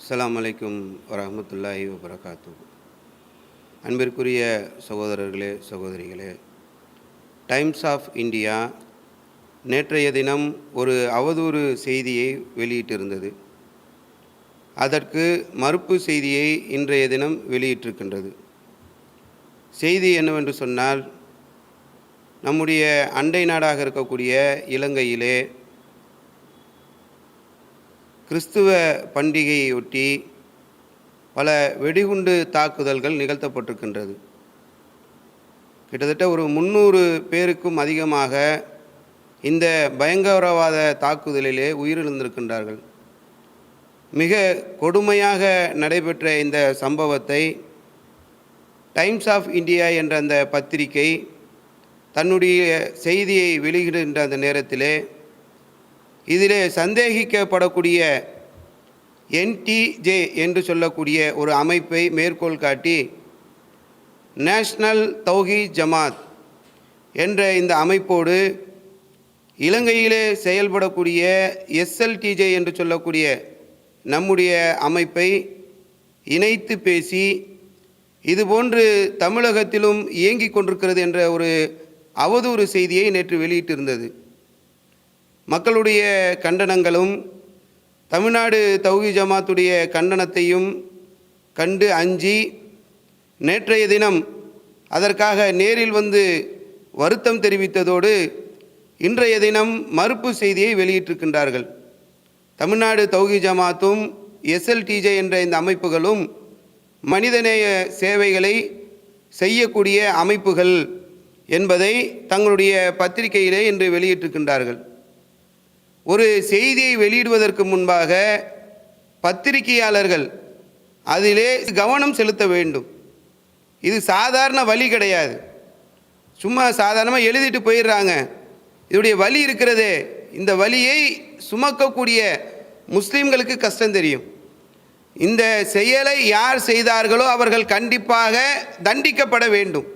அஸ்லாம் அலைக்கும் வரமத்துல்லாஹி வபரகாத்து அன்பிற்குரிய சகோதரர்களே சகோதரிகளே டைம்ஸ் ஆஃப் இந்தியா நேற்றைய தினம் ஒரு அவதூறு செய்தியை வெளியிட்டிருந்தது. அதற்கு மறுப்பு செய்தியை இன்றைய தினம் வெளியிட்டிருக்கின்றது. செய்தி என்னவென்று சொன்னால் நம்முடைய அண்டை நாடாக இருக்கக்கூடிய இலங்கையிலே கிறிஸ்துவ பண்டிகையொட்டி பல வெடிகுண்டு தாக்குதல்கள் நிகழ்த்தப்பட்டிருக்கின்றது. கிட்டத்தட்ட ஒரு முந்நூறு பேருக்கும் அதிகமாக இந்த பயங்கரவாத தாக்குதலிலே உயிரிழந்திருக்கின்றார்கள். மிக கொடுமையாக நடைபெற்ற இந்த சம்பவத்தை டைம்ஸ் ஆஃப் இந்தியா என்ற அந்த பத்திரிகை தன்னுடைய செய்தியை வெளியிடுகின்ற அந்த நேரத்திலே இதிலே சந்தேகிக்கப்படக்கூடிய என்டிஜே என்று சொல்லக்கூடிய ஒரு அமைப்பை மேற்கோள் காட்டி நேஷ்னல் தௌஹி ஜமாத் என்ற இந்த அமைப்போடு இலங்கையிலே செயல்படக்கூடிய எஸ்எல்டிஜே என்று சொல்லக்கூடிய நம்முடைய அமைப்பை இணைத்து பேசி இதுபோன்று தமிழகத்திலும் இயங்கிக் கொண்டிருக்கிறது என்ற ஒரு அவதூறு செய்தியை நேற்று வெளியிட்டிருந்தது. மக்களுடைய கண்டனங்களும் தமிழ்நாடு தௌஹி ஜமாத்துடைய கண்டனத்தையும் கண்டு அஞ்சி நேற்றைய தினம் அதற்காக நேரில் வந்து வருத்தம் தெரிவித்ததோடு இன்றைய தினம் மறுப்பு செய்தியை வெளியிட்டிருக்கின்றார்கள். தமிழ்நாடு தௌஹி ஜமாத்தும் எஸ்எல்டிஜே என்ற இந்த அமைப்புகளும் மனிதநேய சேவைகளை செய்யக்கூடிய அமைப்புகள் என்பதை தங்களுடைய பத்திரிகையிலே இன்று வெளியிட்டிருக்கின்றார்கள். ஒரு செய்தியை வெளியிடுவதற்கு முன்பாக பத்திரிகையாளர்கள் அதிலே கவனம் செலுத்த வேண்டும். இது சாதாரண வழி கிடையாது. சும்மா சாதாரணமாக எழுதிட்டு போயிடுறாங்க. இதோடைய வழி இருக்கிறதே. இந்த வழியை சுமக்கக்கூடிய முஸ்லீம்களுக்கு கஷ்டம் தெரியும். இந்த செயலை யார் செய்தார்களோ அவர்கள் கண்டிப்பாக தண்டிக்கப்பட வேண்டும்.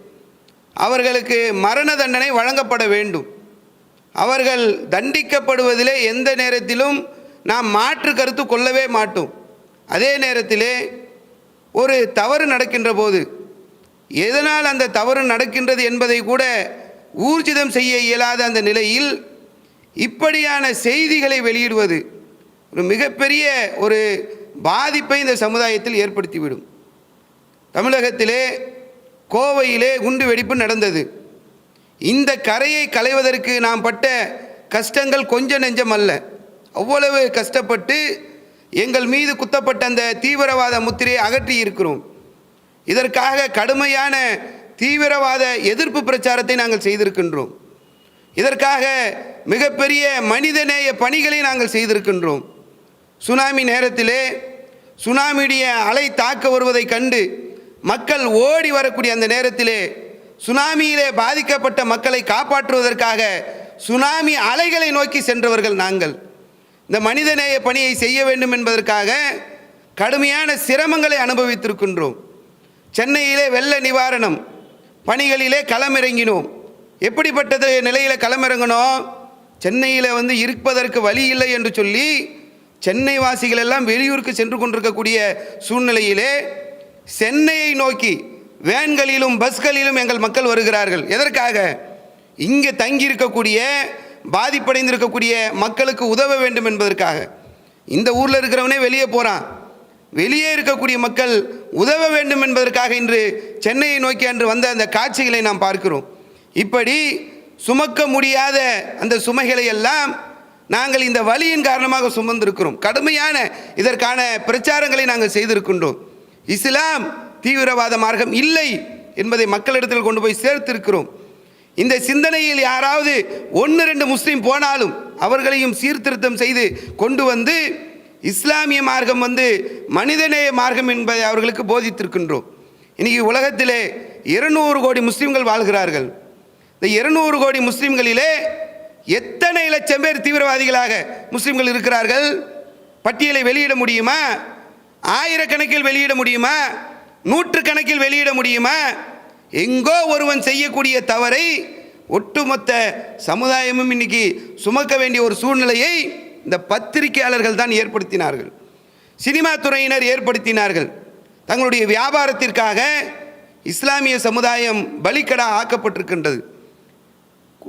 அவர்களுக்கு மரண தண்டனை வழங்கப்பட வேண்டும். அவர்கள் தண்டிக்கப்படுவதிலே எந்த நேரத்திலும் நாம் மாற்று கருத்து கொள்ளவே மாட்டோம். அதே நேரத்திலே ஒரு தவறு நடக்கின்ற போது எதனால் அந்த தவறு நடக்கின்றது என்பதை கூட ஊர்ஜிதம் செய்ய இயலாத அந்த நிலையில் இப்படியான செய்திகளை வெளியிடுவது ஒரு மிகப்பெரிய ஒரு பாதிப்பை இந்த சமுதாயத்தில் ஏற்படுத்திவிடும். தமிழகத்திலே கோவையிலே குண்டு வெடிப்பு நடந்தது. இந்த கரையை களைவதற்கு நாம் பட்ட கஷ்டங்கள் கொஞ்சம் நெஞ்சம் அல்ல. அவ்வளவு கஷ்டப்பட்டு எங்கள் மீது குத்தப்பட்ட அந்த தீவிரவாத முத்திரையை அகற்றி இருக்கிறோம். இதற்காக கடுமையான தீவிரவாத எதிர்ப்பு பிரச்சாரத்தை நாங்கள் செய்திருக்கின்றோம். இதற்காக மிகப்பெரிய மனிதநேய பணிகளை நாங்கள் செய்திருக்கின்றோம். சுனாமி நேரத்திலே சுனாமியுடைய அலை தாக்க வருவதை கண்டு மக்கள் ஓடி வரக்கூடிய அந்த நேரத்திலே சுனாமியிலே பாதிக்கப்பட்ட மக்களை காப்பாற்றுவதற்காக சுனாமி அலைகளை நோக்கி சென்றவர்கள் நாங்கள். இந்த மனிதநேய பணியை செய்ய வேண்டும் என்பதற்காக கடுமையான சிரமங்களை அனுபவித்திருக்கின்றோம். சென்னையிலே வெள்ள நிவாரணம் பணிகளிலே களமிறங்கினோம். எப்படிப்பட்டது நிலையில் களமிறங்கணும்? சென்னையில் வந்து இருப்பதற்கு வழி இல்லை என்று சொல்லி சென்னை வாசிகள் எல்லாம் வெளியூருக்கு சென்று கொண்டிருக்கக்கூடிய சூழ்நிலையிலே சென்னையை நோக்கி வேன்களிலும் பஸ்களிலும் எங்கள் மக்கள் வருகிறார்கள். எதற்காக? இங்கே தங்கி இருக்கக்கூடிய பாதிப்படைந்திருக்கக்கூடிய மக்களுக்கு உதவ வேண்டும் என்பதற்காக. இந்த ஊரில் இருக்கிறவனே வெளியே போகிறான் வெளியே இருக்கக்கூடிய மக்கள் உதவ வேண்டும் என்பதற்காக இன்று சென்னையை நோக்கி அன்று வந்த அந்த காட்சிகளை நாம் பார்க்கிறோம். இப்படி சுமக்க முடியாத அந்த சுமைகளை எல்லாம் நாங்கள் இந்த வழியின் காரணமாக சுமந்திருக்கிறோம். கடுமையான இதற்கான பிரச்சாரங்களை நாங்கள் செய்திருக்கின்றோம். இஸ்லாம் தீவிரவாத மார்க்கம் இல்லை என்பதை மக்களிடத்தில் கொண்டு போய் சேர்த்திருக்கிறோம். இந்த சிந்தனையில் யாராவது ஒன்று ரெண்டு முஸ்லீம் போனாலும் அவர்களையும் சீர்திருத்தம் செய்து கொண்டு வந்து இஸ்லாமிய மார்க்கம் வந்து மனிதநேய மார்க்கம் என்பதை அவர்களுக்கு போதித்திருக்கின்றோம். இன்னைக்கு உலகத்திலே இருநூறு கோடி முஸ்லீம்கள் வாழ்கிறார்கள். இந்த இருநூறு கோடி முஸ்லீம்களிலே எத்தனை லட்சம் பேர் தீவிரவாதிகளாக முஸ்லீம்கள் இருக்கிறார்கள்? பட்டியலை வெளியிட முடியுமா? ஆயிரக்கணக்கில் வெளியிட முடியுமா? நூற்றுக்கணக்கில் வெளியிட முடியுமா? எங்கோ ஒருவன் செய்யக்கூடிய தவறை ஒட்டுமொத்த சமுதாயமும் இன்னைக்கு சுமக்க வேண்டிய ஒரு சூழ்நிலையை இந்த பத்திரிகையாளர்கள் தான் ஏற்படுத்தினார்கள். சினிமா துறையினர் ஏற்படுத்தினார்கள். தங்களுடைய வியாபாரத்திற்காக இஸ்லாமிய சமுதாயம் பலிக்கடா ஆக்கப்பட்டிருக்கின்றது.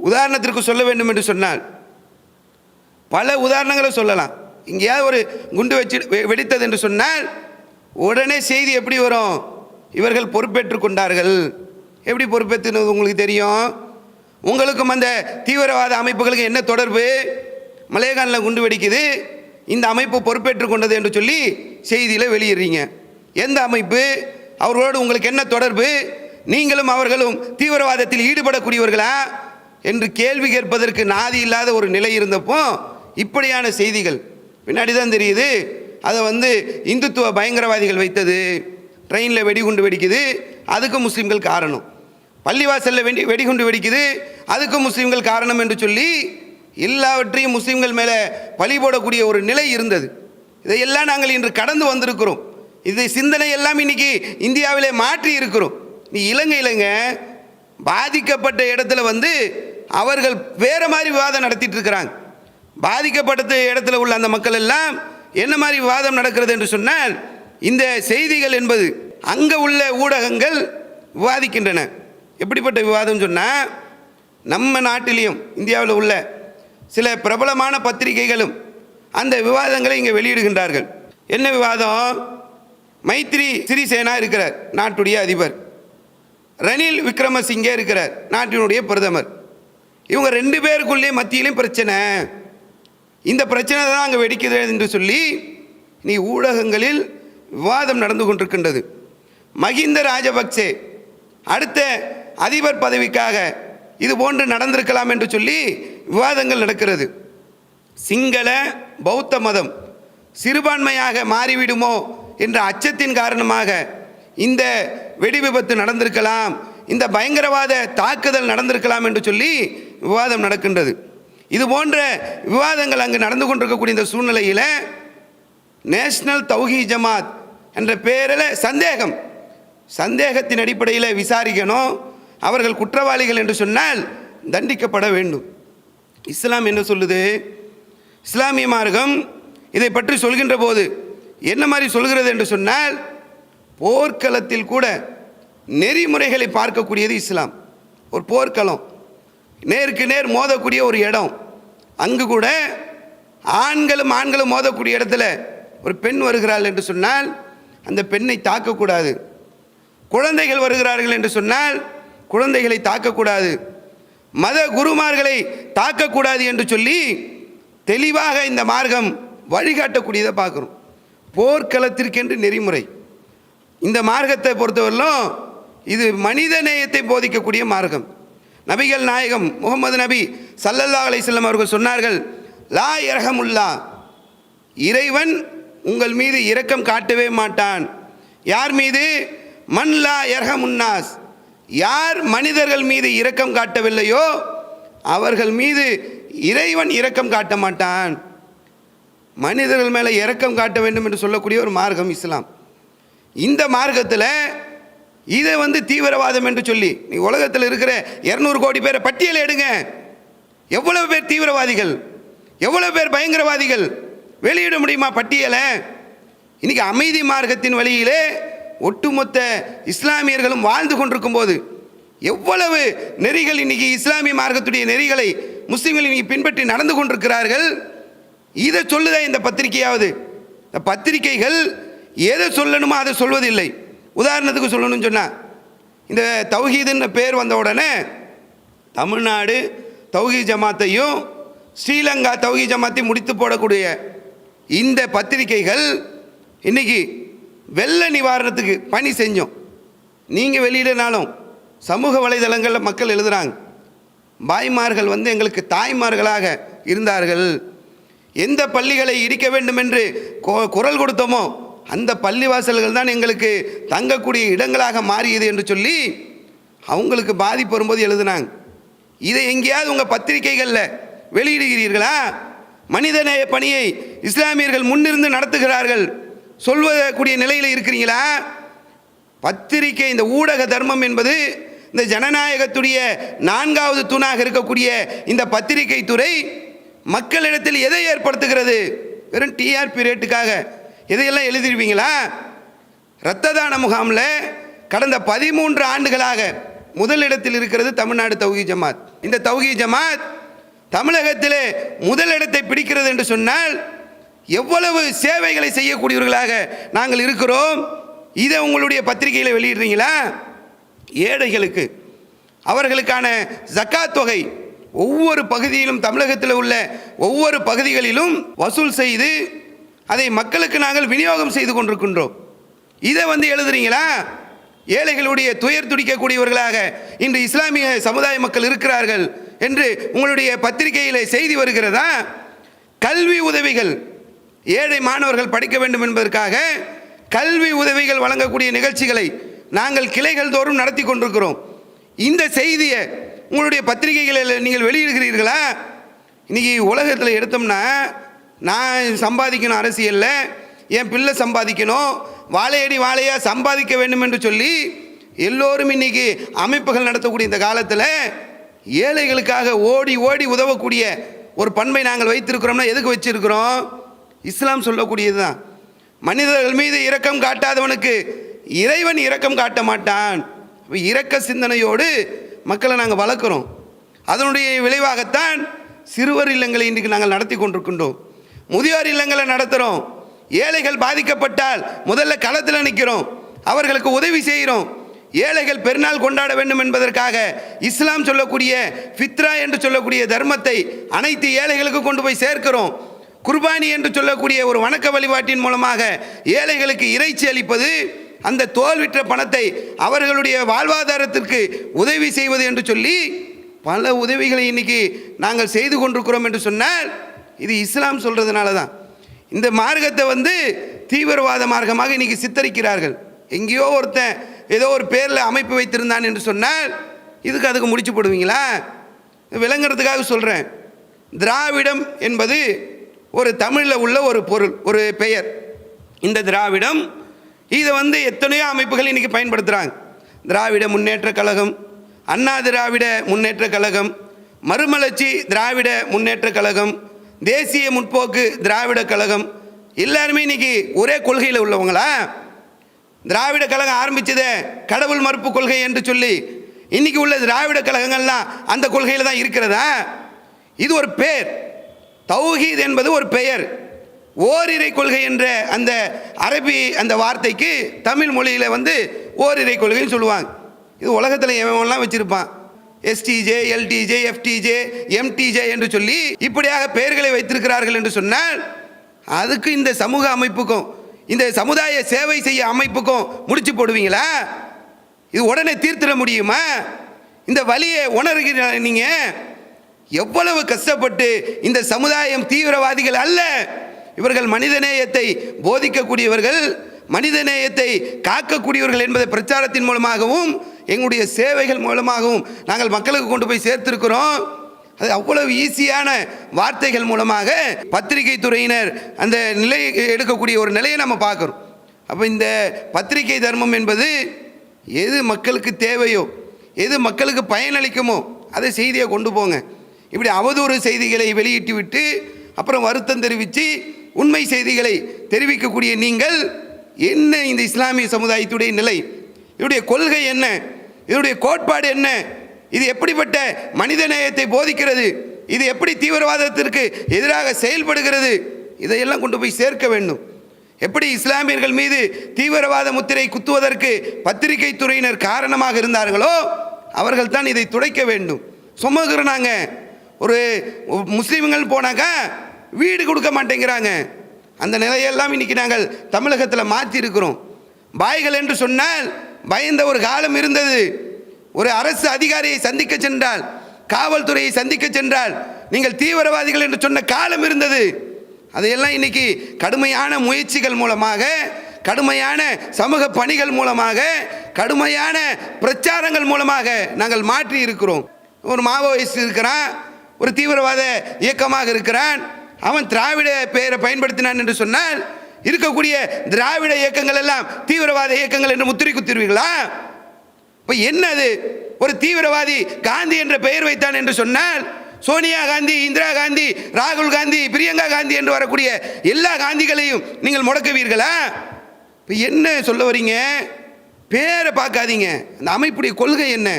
உதாரணத்திற்கு சொல்ல வேண்டும் என்று சொன்னால் பல உதாரணங்களை சொல்லலாம். எங்கேயாவது ஒரு குண்டு வச்சு வெ- வெடித்தது என்று சொன்னால் உடனே செய்தி எப்படி வரும்? இவர்கள் பொறுப்பேற்று கொண்டார்கள். எப்படி பொறுப்பேற்றுனது உங்களுக்கு தெரியும்? உங்களுக்கும் அந்த தீவிரவாத அமைப்புகளுக்கு என்ன தொடர்பு? மலையகானில் குண்டு வெடிக்குது. இந்த அமைப்பு பொறுப்பேற்று கொண்டது என்று சொல்லி செய்தியில் வெளியிடுறீங்க. எந்த அமைப்பு? அவர்களோடு உங்களுக்கு என்ன தொடர்பு? நீங்களும் அவர்களும் தீவிரவாதத்தில் ஈடுபடக்கூடியவர்களா? என்று கேள்வி கேட்பதற்கு நாதி இல்லாத ஒரு நிலை இருந்தப்போ இப்படியான செய்திகள். பின்னாடி தான் தெரியுது. அதை வந்து இந்துத்துவ பயங்கரவாதிகள் வைத்தது. ட்ரெயினில் வெடிகுண்டு வெடிக்குது. அதுக்கும் முஸ்லீம்கள் காரணம். பள்ளிவாசலில் வெடி வெடிகுண்டு வெடிக்குது. அதுக்கும் முஸ்லீம்கள் காரணம் என்று சொல்லி எல்லாவற்றையும் முஸ்லீம்கள் மேலே பழி போடக்கூடிய ஒரு நிலை இருந்தது. இதையெல்லாம் நாங்கள் இன்று கடந்து வந்திருக்கிறோம். இது சிந்தனை எல்லாம் இன்னைக்கு இந்தியாவிலே மாற்றி இருக்கிறோம். நீ இலங்கை இலங்கை பாதிக்கப்பட்ட இடத்துல வந்து அவர்கள் வேறு மாதிரி விவாதம் நடத்திட்டு இருக்கிறாங்க. பாதிக்கப்பட்ட இடத்துல உள்ள அந்த மக்கள் எல்லாம் என்ன மாதிரி விவாதம் நடக்கிறது என்று சொன்னால் இந்த செய்திகள் என்பது அங்கே உள்ள ஊடகங்கள் விவாதிக்கின்றன. எப்படிப்பட்ட விவாதம் சொன்னால் நம்ம நாட்டிலையும் இந்தியாவில் உள்ள சில பிரபலமான பத்திரிகைகளும் அந்த விவாதங்களை இங்கே வெளியிடுகின்றார்கள். என்ன விவாதம்? மைத்ரி சிறிசேனா இருக்கிறார் நாட்டுடைய அதிபர். ரணில் விக்ரமசிங்கே இருக்கிறார் நாட்டினுடைய பிரதமர். இவங்க ரெண்டு பேருக்குள்ளேயும் மத்தியிலையும் பிரச்சனை. இந்த பிரச்சனை தான் அங்கே வெடிக்கிறது என்று சொல்லி நீ ஊடகங்களில் விவாதம் நடந்து கொண்டிருக்கின்றது. மகிந்த ராஜபக்சே அடுத்த அதிபர் பதவிக்காக இது போன்று நடந்திருக்கலாம் என்று சொல்லி விவாதங்கள் நடக்கிறது. சிங்கள பௌத்த மதம் சிறுபான்மையாக மாறிவிடுமோ என்ற அச்சத்தின் காரணமாக இந்த வெடி விபத்து நடந்திருக்கலாம் இந்த பயங்கரவாத தாக்குதல் நடந்திருக்கலாம் என்று சொல்லி விவாதம் நடக்கின்றது. இது போன்ற விவாதங்கள் அங்கு நடந்து கொண்டிருக்கக்கூடிய இந்த சூழ்நிலையில் நேஷ்னல் தௌஹி ஜமாத் என்ற பெயரில் சந்தேகம் சந்தேகத்தின் அடிப்படையில் விசாரிக்கணும். அவர்கள் குற்றவாளிகள் என்று சொன்னால் தண்டிக்கப்பட வேண்டும். இஸ்லாம் என்ன சொல்லுது? இஸ்லாமிய மார்க்கம் இதை பற்றி சொல்கின்ற போது என்ன மாதிரி சொல்கிறது என்று சொன்னால் போர்க்களத்தில் கூட நெறிமுறைகளை பார்க்கக்கூடியது இஸ்லாம். ஒரு போர்க்களம். நேருக்கு நேர் மோதக்கூடிய ஒரு இடம். அங்கு கூட ஆண்களும் ஆண்களும் மோதக்கூடிய இடத்துல ஒரு பெண் வருகிறாள் என்று சொன்னால் அந்த பெண்ணை தாக்கக்கூடாது. குழந்தைகள் வருகிறார்கள் என்று சொன்னால் குழந்தைகளை தாக்கக்கூடாது. மத குருமார்களை தாக்கக்கூடாது என்று சொல்லி தெளிவாக இந்த மார்க்கம் வழிகாட்டக்கூடியதை பார்க்குறோம். போர்க்களத்திற்கென்று நெறிமுறை. இந்த மார்க்கத்தை பொறுத்தவரையிலும் இது மனித நேயத்தை போதிக்கக்கூடிய மார்க்கம். நபிகள் நாயகம் முகமது நபி சல்லல்லா அலைஹிஸ்ஸலாம் அவர்கள் சொன்னார்கள் லா இரகமுல்லா இறைவன் உங்கள் மீது இரக்கம் காட்டவே மாட்டான். யார் மீது? மன் லா இரகமுன்னாஸ் யார் மனிதர்கள் மீது இரக்கம் காட்டவில்லையோ அவர்கள் மீது இறைவன் இரக்கம் காட்ட மாட்டான். மனிதர்கள் மேலே இரக்கம் காட்ட வேண்டும் என்று சொல்லக்கூடிய ஒரு மார்க்கம் இஸ்லாம். இந்த மார்க்கத்தில் இதை வந்து தீவிரவாதம் என்று சொல்லி நீ உலகத்தில் இருக்கிற இரநூறு கோடி பேரை பட்டியலை எடுங்க. எவ்வளவு பேர் தீவிரவாதிகள்? எவ்வளவு பேர் பயங்கரவாதிகள்? வெளியிட முடியுமா பட்டியலை? இன்னைக்கு அமைதி மார்க்கத்தின் வழியிலே ஒட்டுமொத்த இஸ்லாமியர்களும் வாழ்ந்து கொண்டிருக்கும் போது எவ்வளவு நெறிகள் இன்னைக்கு இஸ்லாமிய மார்க்கத்துடைய நெறிகளை முஸ்லீம்கள் இன்னைக்கு பின்பற்றி நடந்து கொண்டிருக்கிறார்கள்? இதை சொல்லுதா இந்த பத்திரிகையாவது? இந்த பத்திரிகைகள் எதை சொல்லணுமோ அதை சொல்வதில்லை. உதாரணத்துக்கு சொல்லணும்னு சொன்னால் இந்த தௌஹீதுன்னு பேர் வந்த உடனே தமிழ்நாடு தௌஹீ ஜமாத்தையும் ஸ்ரீலங்கா தௌஹீ ஜமாத்தையும் முடித்து போடக்கூடிய இந்த பத்திரிகைகள் இன்னைக்கு வெள்ள நிவாரணத்துக்கு பணி செஞ்சோம். நீங்கள் வெளியிடனாலும் சமூக வலைதளங்களில் மக்கள் எழுதுகிறாங்க பாய்மார்கள் வந்து எங்களுக்கு தாய்மார்களாக இருந்தார்கள். எந்த பள்ளிகளை இடிக்க வேண்டும் என்று கொ- குரல் கொடுத்தோமோ அந்த பள்ளிவாசல்கள் தான் எங்களுக்கு தங்கக்கூடிய இடங்களாக மாறியது என்று சொல்லி அவங்களுக்கு பாதிப்பு வரும்போது எழுதுனாங்க. இதை எங்கேயாவது உங்கள் பத்திரிகைகளில் வெளியிடுகிறீர்களா? மனிதநேய பணியை இஸ்லாமியர்கள் முன்னிருந்து நடத்துகிறார்கள். சொல்வதக்கூடிய நிலையில் இருக்கிறீங்களா? பத்திரிகை இந்த ஊடக தர்மம் என்பது இந்த ஜனநாயகத்துடைய நான்காவது தூணாக இருக்கக்கூடிய இந்த பத்திரிகை துறை மக்களிடத்தில் எதை ஏற்படுத்துகிறது? வெறும் டிஆர்பி ரேட்டுக்காக இதையெல்லாம் எழுதிருவீங்களா இரத்த தான முகாமில் கடந்த பதிமூன்று ஆண்டுகளாக முதலிடத்தில் இருக்கிறது தமிழ்நாடு தௌஹி ஜமாத். இந்த தௌஹி ஜமாத் தமிழகத்திலே முதலிடத்தை பிடிக்கிறது என்று சொன்னால் எவ்வளவு சேவைகளை செய்யக்கூடியவர்களாக நாங்கள் இருக்கிறோம். இதை உங்களுடைய பத்திரிகையில் வெளியிடுறீங்களா? ஏழைகளுக்கு அவர்களுக்கான ஜக்காத் தொகை ஒவ்வொரு பகுதியிலும் தமிழகத்தில் உள்ள ஒவ்வொரு பகுதிகளிலும் வசூல் செய்து அதை மக்களுக்கு நாங்கள் விநியோகம் செய்து கொண்டிருக்கின்றோம். இதை வந்து எழுதுறீங்களா? ஏழைகளுடைய துயர் துடிக்கக்கூடியவர்களாக இன்று இஸ்லாமிய சமுதாய மக்கள் இருக்கிறார்கள் என்று உங்களுடைய பத்திரிகையில் செய்தி வருகிறதா? கல்வி உதவிகள் ஏழை மாணவர்கள் படிக்க வேண்டும் என்பதற்காக கல்வி உதவிகள் வழங்கக்கூடிய நிகழ்ச்சிகளை நாங்கள் கிளைகள் தோறும் நடத்தி கொண்டிருக்கிறோம். இந்த செய்தியை உங்களுடைய பத்திரிகைகளில் நீங்கள் வெளியிடுகிறீர்களா? இன்னைக்கு உலகத்தில் எடுத்தோம்னா நான் சம்பாதிக்கணும் அரசியலில் என் பிள்ளை சம்பாதிக்கணும் வாழையடி வாழையாக சம்பாதிக்க வேண்டும் என்று சொல்லி எல்லோரும் இன்னைக்கு அமைப்புகள் நடத்தக்கூடிய இந்த காலத்தில் ஏழைகளுக்காக ஓடி ஓடி உதவக்கூடிய ஒரு பண்பை நாங்கள் வைத்திருக்கிறோம்னா எதுக்கு வச்சிருக்கிறோம்? இஸ்லாம் சொல்லக்கூடியது தான் மனிதர்கள் மீது இரக்கம் காட்டாதவனுக்கு இறைவன் இரக்கம் காட்ட மாட்டான். இரக்க சிந்தனையோடு மக்களை நாங்கள் வளர்க்குறோம். அதனுடைய விளைவாகத்தான் சிறுவர் இல்லங்களை இன்றைக்கு நாங்கள் நடத்தி கொண்டிருக்கின்றோம். முதியோர் இல்லங்களை நடத்துகிறோம் ஏழைகள் பாதிக்கப்பட்டால் முதல்ல களத்தில் நிற்கிறோம் அவர்களுக்கு உதவி செய்கிறோம். ஏழைகள் பெருநாள் கொண்டாட வேண்டும் என்பதற்காக இஸ்லாம் சொல்லக்கூடிய ஃபித்ரா என்று சொல்லக்கூடிய தர்மத்தை அனைத்து ஏழைகளுக்கு கொண்டு போய் சேர்க்கிறோம். குர்பானி என்று சொல்லக்கூடிய ஒரு வணக்க வழிபாட்டின் மூலமாக ஏழைகளுக்கு இறைச்சி அளிப்பது அந்த தோல் விற்ற பணத்தை அவர்களுடைய வாழ்வாதாரத்திற்கு உதவி செய்வது என்று சொல்லி பல உதவிகளை இன்னைக்கு நாங்கள் செய்து கொண்டிருக்கிறோம் என்று சொன்னால் இது இஸ்லாம் சொல்கிறதுனால தான் இந்த மார்க்கத்தை வந்து தீவிரவாத மார்க்கமாக இன்னைக்கு சித்தரிக்கிறார்கள். எங்கேயோ ஒருத்தன் ஏதோ ஒரு பேரில் அமைப்பு வைத்திருந்தான் என்று சொன்னால் இதுக்கு அதுக்கு முடிச்சு போடுவீங்களா? விளங்குறதுக்காக சொல்கிறேன் திராவிடம் என்பது ஒரு தமிழில் உள்ள ஒரு பொருள் ஒரு பெயர். இந்த திராவிடம் இதை வந்து எத்தனையோ அமைப்புகள் இன்றைக்கி பயன்படுத்துகிறாங்க திராவிட முன்னேற்ற கழகம் அண்ணா திராவிட முன்னேற்ற கழகம் மறுமலர்ச்சி திராவிட முன்னேற்ற கழகம் தேசிய முற்போக்கு திராவிட கழகம். எல்லாருமே இன்னைக்கு ஒரே கொள்கையில் உள்ளவங்களா? திராவிட கழகம் ஆரம்பித்ததே கடவுள் மறுப்பு கொள்கை என்று சொல்லி இன்னைக்கு உள்ள திராவிட கழகங்கள்லாம் அந்த கொள்கையில் தான் இருக்கிறதா? இது ஒரு பேர். தௌஹீத் என்பது ஒரு பெயர். ஓரிரை கொள்கை என்ற அந்த அரபி அந்த வார்த்தைக்கு தமிழ் மொழியில் வந்து ஓரிரை கொள்கைன்னு சொல்லுவாங்க. இது உலகத்தில் எவன்லாம் வச்சுருப்பான்? எஸ்டிஜே எல்டிஜே எஃப்டிஜே எம்டிஜே என்று சொல்லி இப்படியாக பெயர்களை வைத்திருக்கிறார்கள் என்று சொன்னால் அதுக்கு இந்த சமூக அமைப்புக்கும் இந்த சமுதாய சேவை செய்ய அமைப்புக்கும் முடிச்சு போடுவீங்களா? இது உடனே தீர்த்திட முடியுமா? இந்த வழியை உணர்கிற நீங்க? எவ்வளவு கஷ்டப்பட்டு இந்த சமுதாயம் தீவிரவாதிகள் அல்ல. இவர்கள் மனிதநேயத்தை போதிக்கக்கூடியவர்கள் மனிதநேயத்தை காக்கக்கூடியவர்கள் என்பதை பிரச்சாரத்தின் மூலமாகவும் எங்களுடைய சேவைகள் மூலமாகவும் நாங்கள் மக்களுக்கு கொண்டு போய் சேர்த்திருக்கிறோம். அது அவ்வளவு ஈஸியான வார்த்தைகள் மூலமாக பத்திரிகை துறையினர் அந்த நிலை எடுக்கக்கூடிய ஒரு நிலையை நம்ம பார்க்குறோம். அப்போ இந்த பத்திரிகை தர்மம் என்பது எது மக்களுக்கு தேவையோ எது மக்களுக்கு பயனளிக்குமோ அதை செய்தியை கொண்டு போங்க. இப்படி அவதூறு செய்திகளை வெளியிட்டு விட்டு அப்புறம் வருத்தம் தெரிவித்து உண்மை செய்திகளை தெரிவிக்கக்கூடிய நீங்கள் என்ன இந்த இஸ்லாமிய சமுதாயத்துடைய நிலை? இவருடைய கொள்கை என்ன? இதனுடைய கோட்பாடு என்ன? இது எப்படிப்பட்ட மனிதநேயத்தை போதிக்கிறது? இது எப்படி தீவிரவாதத்திற்கு எதிராக செயல்படுகிறது? இதையெல்லாம் கொண்டு போய் சேர்க்க வேண்டும். எப்படி இஸ்லாமியர்கள் மீது தீவிரவாத முத்திரை குத்துவதற்கு பத்திரிகை துறையினர் காரணமாக இருந்தார்களோ அவர்கள் தான் இதை துடைக்க வேண்டும். சுமகுறாங்க ஒரு முஸ்லீம்கள் போனாக்கா வீடு கொடுக்க மாட்டேங்கிறாங்க. அந்த நிலையெல்லாம் இன்னைக்கு நாங்கள் தமிழகத்தில் மாற்றி இருக்கிறோம் பாய்கள் என்று சொன்னால் பயந்த ஒரு காலம் இருந்தது. ஒரு அரசு அதிகாரியை சந்திக்க சென்றால் காவல்துறையை சந்திக்க சென்றால் நீங்கள் தீவிரவாதிகள் என்று சொன்ன காலம் இருந்தது. அதையெல்லாம் இன்னைக்கு கடுமையான முயற்சிகள் மூலமாக கடுமையான சமூக பணிகள் மூலமாக கடுமையான பிரச்சாரங்கள் மூலமாக நாங்கள் மாற்றி இருக்கிறோம். ஒரு மாவோயிஸ்ட் இருக்கிறான் ஒரு தீவிரவாத இயக்கமாக இருக்கிறான். அவன் திராவிட பெயரை பயன்படுத்தினான் என்று சொன்னால் இருக்கக்கூடிய திராவிட இயக்கங்கள் எல்லாம் தீவிரவாத இயக்கங்கள் என்று முத்திரை குத்திருவீங்களா இப்போ என்னது? ஒரு தீவிரவாதி காந்தி என்ற பெயர் வைத்தான் என்று சொன்னால் சோனியா காந்தி இந்திரா காந்தி ராகுல் காந்தி பிரியங்கா காந்தி என்று வரக்கூடிய எல்லா காந்திகளையும் நீங்கள் முடக்குவீர்களா? இப்போ என்ன சொல்ல வரீங்க? பேரை பார்க்காதீங்க. அந்த அமைப்புடைய கொள்கை என்ன?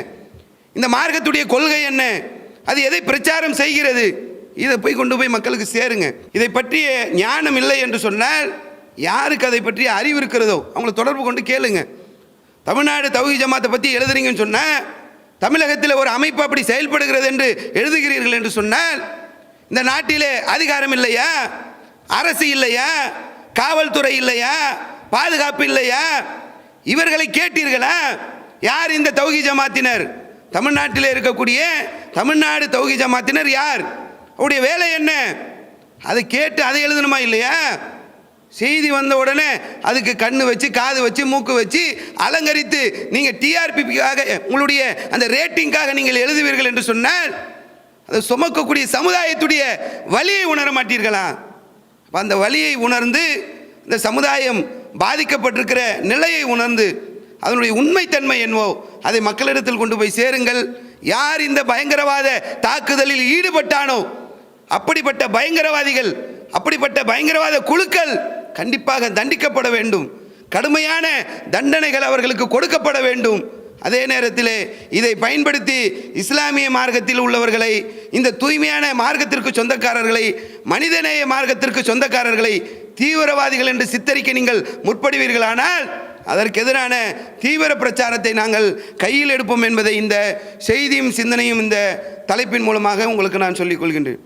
இந்த மார்க்கத்துடைய கொள்கை என்ன? அது எதை பிரச்சாரம் செய்கிறது? இதை போய் கொண்டு போய் மக்களுக்கு சேருங்க. இதை பற்றிய ஞானம் இல்லை என்று சொன்னால் யாருக்கு அதை பற்றிய அறிவு இருக்கிறதோ அவங்கள தொடர்பு கொண்டு கேளுங்க. தமிழ்நாடு தௌஹி ஜமாத்தை பற்றி எழுதுறீங்கன்னு சொன்னால் தமிழகத்தில் ஒரு அமைப்பு அப்படி செயல்படுகிறது என்று எழுதுகிறீர்கள் என்று சொன்னால் இந்த நாட்டிலே அதிகாரம் இல்லையா? அரசு இல்லையா? காவல்துறை இல்லையா? பாதுகாப்பு இல்லையா? இவர்களை கேட்டீர்களா? யார் இந்த தௌகி ஜமாத்தினர்? தமிழ்நாட்டில் இருக்கக்கூடிய தமிழ்நாடு தௌகி ஜமாத்தினர் யார்? அவருடைய வேலை என்ன? அதை கேட்டு அதை எழுதணுமா இல்லையா? செய்தி வந்த உடனே அதுக்கு கண்ணு வச்சு காது வச்சு மூக்கு வச்சு அலங்கரித்து நீங்கள் டிஆர்பிக்காக உங்களுடைய அந்த ரேட்டிங்காக நீங்கள் எழுதுவீர்கள் என்று சொன்னால் அதை சுமக்கக்கூடிய சமுதாயத்துடைய வலியை உணர மாட்டீர்களா? அப்போ அந்த வலியை உணர்ந்து இந்த சமுதாயம் பாதிக்கப்பட்டிருக்கிற நிலையை உணர்ந்து அதனுடைய உண்மைத்தன்மை என்னவோ அதை மக்களிடத்தில் கொண்டு போய் சேருங்கள். யார் இந்த பயங்கரவாத தாக்குதலில் ஈடுபட்டானோ அப்படிப்பட்ட பயங்கரவாதிகள் அப்படிப்பட்ட பயங்கரவாத குழுக்கள் கண்டிப்பாக தண்டிக்கப்பட வேண்டும். கடுமையான தண்டனைகள் அவர்களுக்கு கொடுக்கப்பட வேண்டும். அதே நேரத்தில் இதை பயன்படுத்தி இஸ்லாமிய மார்க்கத்தில் உள்ளவர்களை இந்த தூய்மையான மார்க்கத்திற்கு சொந்தக்காரர்களை மனிதநேய மார்க்கத்திற்கு சொந்தக்காரர்களை தீவிரவாதிகள் என்று சித்தரிக்க நீங்கள் முற்படுவீர்களானால் அதற்கு எதிரான தீவிர பிரச்சாரத்தை நாங்கள் கையில் எடுப்போம் என்பதை இந்த செய்தியும் சிந்தனையும் இந்த தலைப்பின் மூலமாக உங்களுக்கு நான் சொல்லிக் கொள்கின்றேன்.